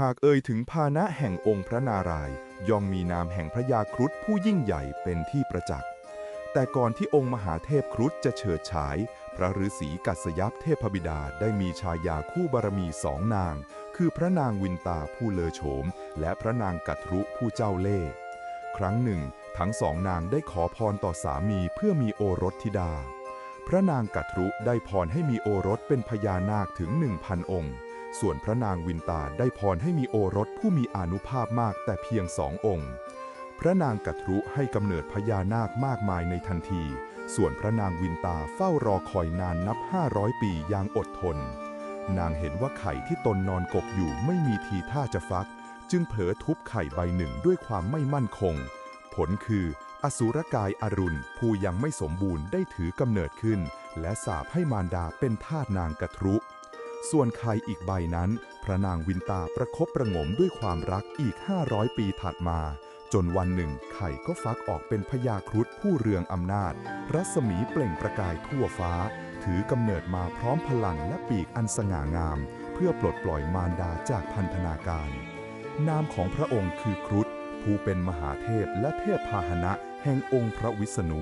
หากเอ่ยถึงภาณะแห่งองค์พระนารายย่อมมีนามแห่งพระยาครุฑผู้ยิ่งใหญ่เป็นที่ประจักษ์ แต่ก่อนที่องค์มหาเทพครุฑจะเฉิดฉาย พระฤาษีกัสยัพเทพบิดาได้มีชายาคู่บารมีสองนาง คือพระนางวินตาผู้เลอโฉม และพระนางกัตรุผู้เจ้าเล่ห์ครั้งหนึ่ง ทั้งสองนางได้ขอพรต่อสามีเพื่อมีโอรสธิดา พระนางกัตรุได้พรให้มีโอรสเป็นพญานาคถึงหนึ่งพันองค์ ส่วนพระนางวินตาได้พรให้มีโอรสผู้มีอานุภาพมากแต่เพียงสององค์ พระนางกัตรุให้กำเนิดพญานาคมากมายในทันที ส่วนพระนางวินตาเฝ้ารอคอยนานนับ 500 ปีอย่างอดทน นางเห็นว่าไข่ที่ตนนอนกกอยู่ไม่มีทีท่าจะฟัก จึงเผลอทุบไข่ใบหนึ่งด้วยความไม่มั่นคง ผลคืออสุรกายอรุณผู้ยังไม่สมบูรณ์ได้ถือกำเนิดขึ้น และสาปให้มารดาเป็นทาสนางกระทรุ ส่วนไข่อีกใบนั้น พระนางวินตาประคบประงมด้วยความรักอีก 500 ปีถัดมา จนวันหนึ่งไข่ก็ฟักออกเป็นพญาครุฑผู้เรืองอำนาจ รัศมีเปล่งประกายทั่วฟ้า ถือกำเนิดมาพร้อมพลังและปีกอันสง่างาม เพื่อปลดปล่อยมารดาจากพันธนาการ นามของพระองค์คือครุฑผู้เป็นมหาเทพและเทพพาหนะแห่งองค์พระวิษณุ